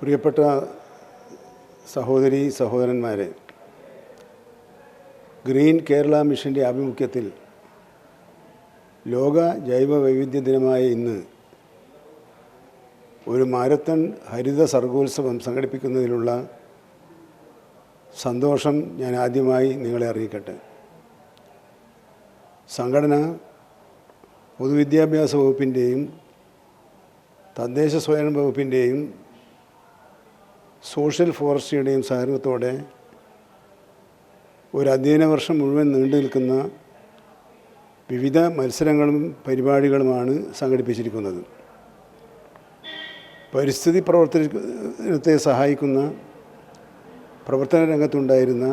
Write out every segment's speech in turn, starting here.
പ്രിയപ്പെട്ട സഹോദരി സഹോദരന്മാരെ ഗ്രീൻ കേരള മിഷന്റെ ആഭിമുഖ്യത്തിൽ ലോക ജൈവ വൈവിധ്യ ദിനമായ ഇന്ന് ഒരു മാരത്തൺ ഹരിത സർഗോത്സവം സംഘടിപ്പിക്കുന്നതിലുള്ള സന്തോഷം ഞാൻ ആദ്യമായി നിങ്ങളെ അറിയിക്കട്ടെ. സംഘടന പൊതുവിദ്യാഭ്യാസ വകുപ്പിന്റെയും തദ്ദേശ സ്വയംഭരണ വകുപ്പിന്റെയും സോഷ്യൽ ഫോറസ്ട്രിയുടെയും സഹകരണത്തോടെ ഒരു അധ്യയന വർഷം മുഴുവൻ നീണ്ടു നിൽക്കുന്ന വിവിധ മത്സരങ്ങളും പരിപാടികളുമാണ് സംഘടിപ്പിച്ചിരിക്കുന്നത്. പരിസ്ഥിതി പ്രവർത്തനത്തെ സഹായിക്കുന്ന പ്രവർത്തന രംഗത്തുണ്ടായിരുന്ന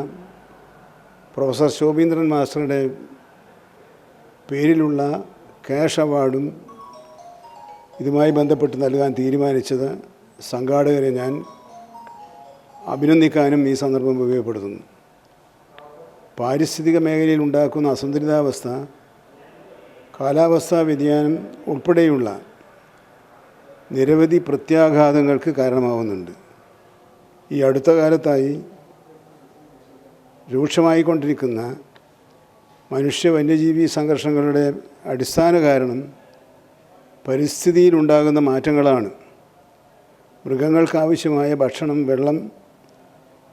പ്രൊഫസർ ശോഭീന്ദ്രൻ മാസ്റ്ററുടെ പേരിലുള്ള ക്യാഷ് അവാർഡും ഇതുമായി ബന്ധപ്പെട്ട് നൽകാൻ തീരുമാനിച്ചത് സംഘാടകരെ ഞാൻ അഭിനന്ദിക്കാനും ഈ സന്ദർഭം ഉപയോഗപ്പെടുത്തുന്നു. പാരിസ്ഥിതിക മേഖലയിൽ ഉണ്ടാക്കുന്ന അസന്തുലിതാവസ്ഥ കാലാവസ്ഥാ വ്യതിയാനം ഉൾപ്പെടെയുള്ള നിരവധി പ്രത്യാഘാതങ്ങൾക്ക് കാരണമാവുന്നുണ്ട്. ഈ അടുത്ത കാലത്തായി രൂക്ഷമായിക്കൊണ്ടിരിക്കുന്ന മനുഷ്യ വന്യജീവി സംഘർഷങ്ങളുടെ അടിസ്ഥാന കാരണം പരിസ്ഥിതിയിലുണ്ടാകുന്ന മാറ്റങ്ങളാണ്. മൃഗങ്ങൾക്കാവശ്യമായ ഭക്ഷണം വെള്ളം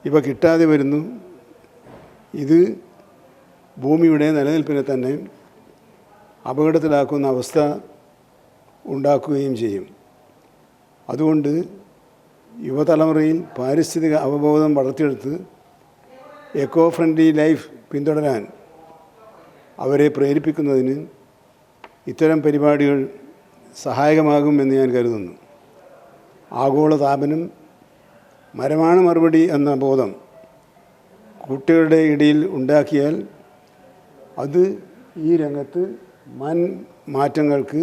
ഇവ കിട്ടാതെ വരുന്നു. ഇത് ഭൂമിയുടെ നിലനിൽപ്പിനെ തന്നെ അപകടത്തിലാക്കുന്ന അവസ്ഥ ഉണ്ടാക്കുകയും ചെയ്യും. അതുകൊണ്ട് യുവതലമുറയിൽ പാരിസ്ഥിതിക അവബോധം വളർത്തിയെടുത്ത് എക്കോ ഫ്രണ്ട്ലി ലൈഫ് പിന്തുടരാൻ അവരെ പ്രേരിപ്പിക്കുന്നതിന് ഇത്തരം പരിപാടികൾ സഹായകമാകുമെന്ന് ഞാൻ കരുതുന്നു. ആഗോളതാപനം മരമാണ് മറുപടി എന്ന ബോധം കുട്ടികളുടെ ഇടയിൽ ഉണ്ടാക്കിയാൽ അത് ഈ രംഗത്ത് മൻ മാറ്റങ്ങൾക്ക്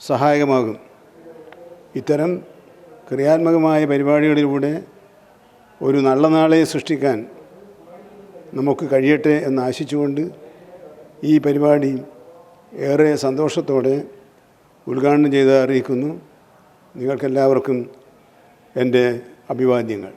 സഹായകമാകും. ഇത്തരം ക്രിയാത്മകമായ പരിപാടികളിലൂടെ ഒരു നല്ല നാളെ സൃഷ്ടിക്കാൻ നമുക്ക് കഴിയട്ടെ എന്ന് ആശിച്ചുകൊണ്ട് ഈ പരിപാടി ഏറെ സന്തോഷത്തോടെ ഉദ്ഘാടനം ചെയ്ത് അറിയിക്കുന്നു. നിങ്ങൾക്കെല്ലാവർക്കും എന്റെ അഭിവാദ്യങ്ങൾ.